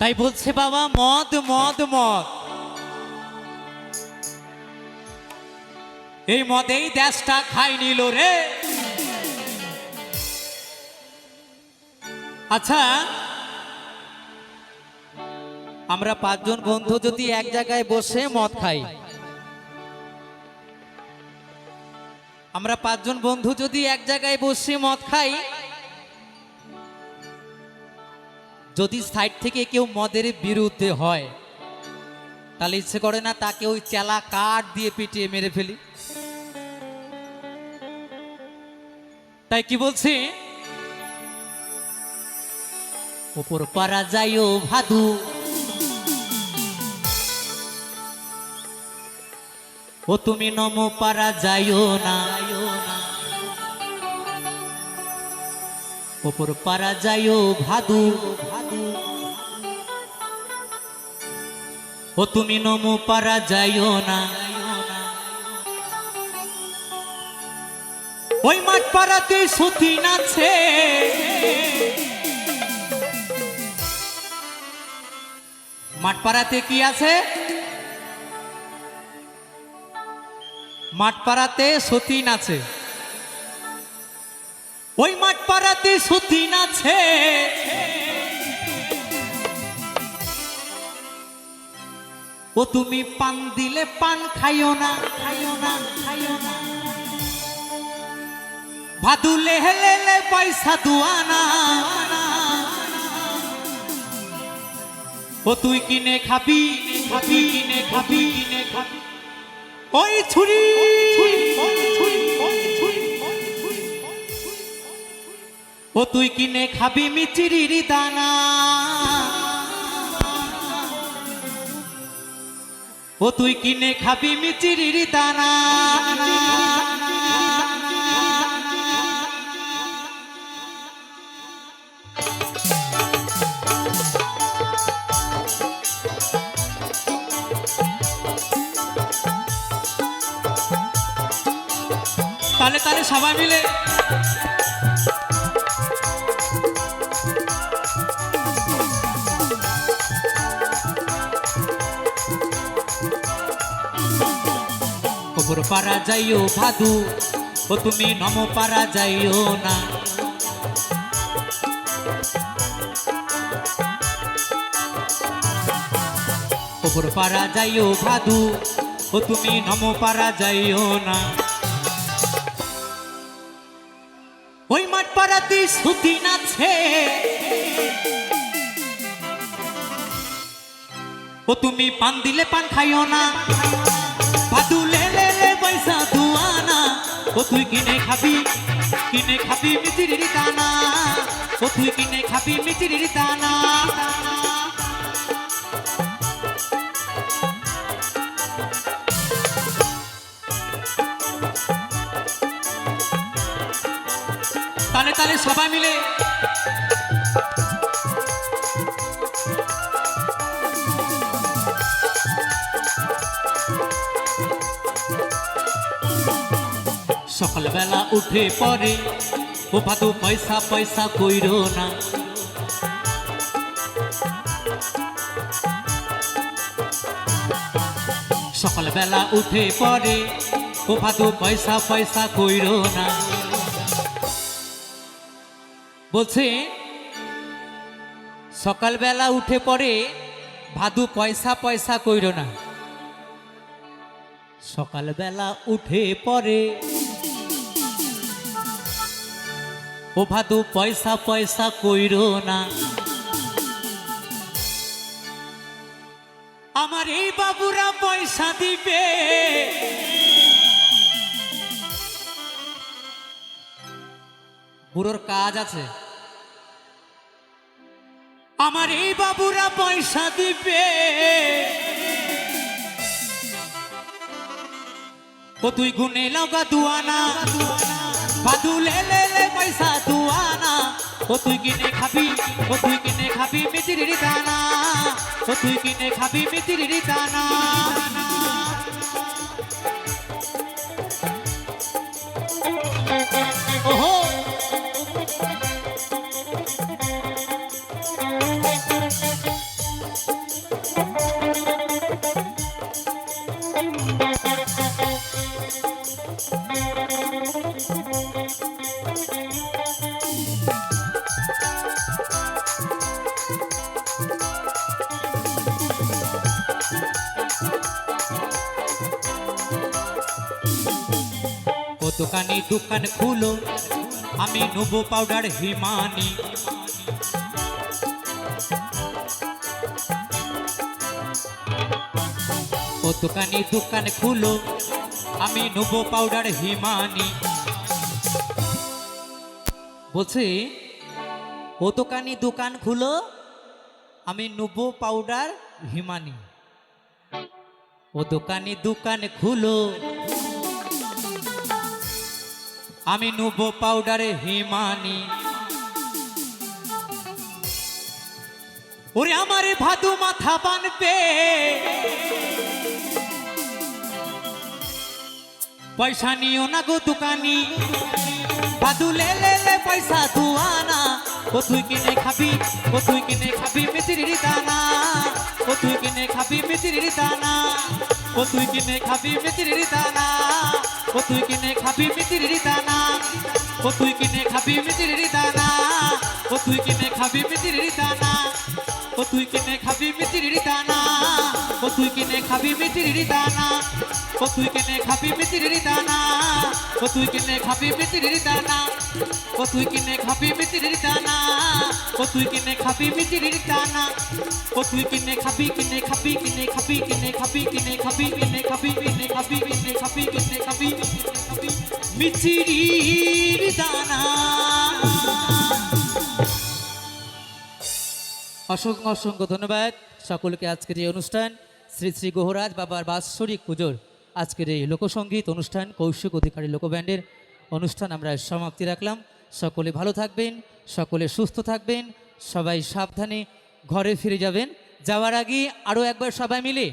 তাই বলছে বাবা, মদ মদ মদ। এই মদেই দেশটা খাই নিল রে। আচ্ছা আমরা পাঁচজন বন্ধু যদি এক জায়গায় বসে মদ খাই। আমরা পাঁচজন বন্ধু যদি এক জায়গায় বসে মদ খাই যদি সাইড থেকে কেউ মদের বিরুদ্ধে হয়, তাহলে ইচ্ছে করে না তাকে ওই চেলা কাঠ দিয়ে পিটিয়ে মেরে ফেলি। তাই কি বলছি? ওপর পারা যাই ও ভাদু। ও তুমি নম পারা যাইও না। ওপর পারা যাইও ভাদু। ও তুমি নম পারা যাইও না। ওই মাঠ পাড়াতে সতী নাছে মাঠ পাড়াতে কি আছে? মাঠ পাড়াতে সতী নাচে। ওই মাঠ পাড়াতে সতী নাচে। ও তুমি পান দিলে পান খাইও না খাইও না খাইও না। ভাদু লেহে লে পয়সা দুয়ানা ও তুই কিনে খাবি খাবি, কিনে খাবি। কিনে খাবি ওই ছুরি ছুরি, ওই ছুরি ওই ছুরি। ও তুই কিনে খাবি মিচিরির দানা। ও তুই কিনে খাবি মিচিরির দানা। তাহলে তাহলে সবাই মিলে খবর পারা যাইও ভাদু, ও তুমি নম পারা যাইও না। খবর পারা যাইও ভাদু, ও তুমি নম পারা যাইও না। ওই মাঠ পাড়াতে সুতি নাছে ও তুমি পান দিলে পান খাইও না। ও তুই কিনে খাবি কিনে খাবি মিচিরির দানা ও তুই কিনে খাবি মিচিরির দানা। তালে তালে সবাই মিলে সকালবেলা উঠে পরে ও ভাদু পয়সা পয়সা কইর না। সকালবেলা উঠে পরে ও ভাদু পয়সা পয়সা কইর না। বলছে, সকালবেলা উঠে পরে ভাদু পয়সা পয়সা কইর না। সকালবেলা উঠে পরে ও ভাদু পয়সা পয়সা কইর না। আমার এই বাবুরা পয়সা দিবে। বুড়োর কাজ আছে। আমার এই বাবুরা পয়সা দিবে। ও তুই গুনে লগা দুয়ানা। বাদু লে লে লে পয়সা দুয়ানা। ও তুই কিনে খাবি, ও তুই কিনে খাবি মিতিরির দানা ও তুই কিনে খাবি মিতিরির দানা দোকানি দোকান খুলো, আমি নেব পাউডার হিমানি। ও দোকানি দোকান খুলো, আমি নেব পাউডার হিমানি। বলছে, ও দোকানি দোকান খুলো, আমি নেব পাউডার হিমানি। ও দোকানি দোকান খুলো আমি নেব পাউডারে হিমানি। ওরে আমারে ভাদু মাথা বানবে। পয়সা নিও না গো দোকানি। ভাদু লে লে লে পয়সা দুয়ানা ও তুই কিনে খাবি, ও তুই কিনে খাবি মিচিরির দানা। ও তুই কিনে খাবি মিচিরির দানা। ও তুই কিনে খাবি মিচিরির দানা। ও তুই কিনে খাবি মিচিরির দানা। ও তুই কিনে খাবি মিচিরির দানা ও তুই কিনে খাবি মিচিরির দানা ও তুই কিনে খাবি মিচিরির দানা ও তুই কিনে খাবি মিচিরির দানা ও তুই কিনে খাবি মিচিরির দানা ও তুই কিনে খাবি মিচিরির দানা ও তুই কিনে খাবি মিচিরির দানা ও তুই কিনে খাবি মিচিরির দানা ও তুই কিনে খাবি কিনে খাবি কিনে খাবি কিনে খাবি কিনে খাবি কিনে খাবি কিনে খাবি কিনে খাবি কিনে খাবি কিনে খাবি দানা। অসংখ্য অসংখ্য ধন্যবাদ সকলকে আজকের এই অনুষ্ঠান। শ্রী শ্রী গোহরাজ বাবার বাৎসরিক পুজোর আজকের এই লোকসঙ্গীত অনুষ্ঠান, কৌশিক অধিকারী লোকব্যান্ডের অনুষ্ঠান আমরা সমাপ্তি রাখলাম। সকলে ভালো থাকবেন, সকলে সুস্থ থাকবেন, সবাই সাবধানে ঘরে ফিরে যাবেন। যাওয়ার আগে আরও একবার সবাই মিলে